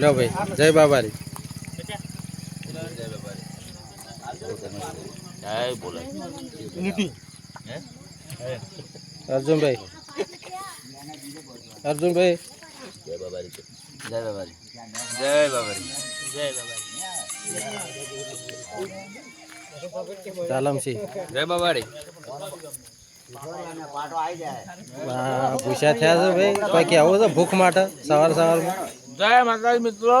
લો ભાઈ જય બાબારી. જય બોલે અર્જુનભાઈ. અર્જુનભાઈ. જય બાબારી. જય બાબારી. જય બાબારી જય બાબારી ચાલમસી જય બાબારી. આ ભૂસ્યા થયા છે ભાઈ? કોઈ આવું છે ભૂખ માટે? સવાર સવાર જય માતાજી મિત્રો.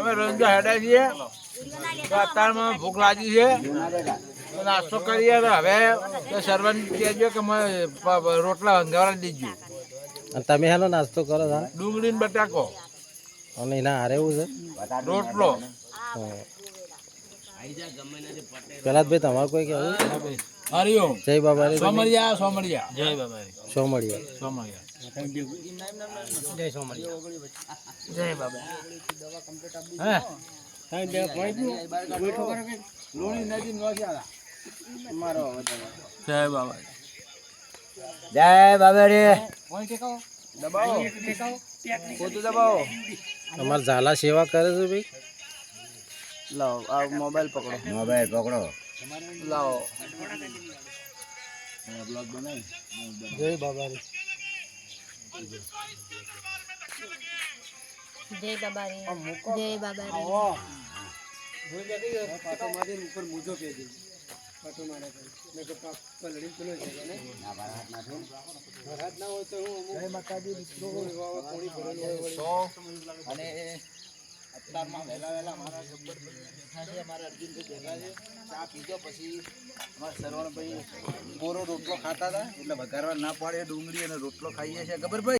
અમે રંજો હેડા છીએ. અત્યારમાં ભૂખ લાગી છે. નાસ્તો કરીએ તો હવે સર્વન કહેજો કે રોટલા હંગાવરા દીજો અને તમે હેનો નાસ્તો કરો છો? ડુંગળી ને બટાકો. અને એના હારે એવું છે? રોટલો. હા. પેલા ભાઈ તમારે કોઈ હરિઓમ. જય બાબા સોમરિયા સોમરિયા. જય બાબા મળીએ સોમરિયા. જય બાબા જય બાબા જય બાબારી. દબાવો દબાવો. અમારે ઝાલા સેવા કરે છે ભાઈ? લાવો આ મોબાઈલ પકડો. મોબાઈલ પકડો. લાવો. જય બાબારી. જય જય બાબારી. અને અત્યારમાં વહેલા વહેલા મારા ગબ્બર બેઠા છે અમારા અર્જુનભાઈ બેઠા છે. ચા પીધો પછી અમારા સરવણભાઈ બોરો રોટલો ખાતા હતા, એટલે વઘારવા ના પાડે ડુંગળી અને રોટલો ખાઈએ છીએ. ગબ્બરભાઈ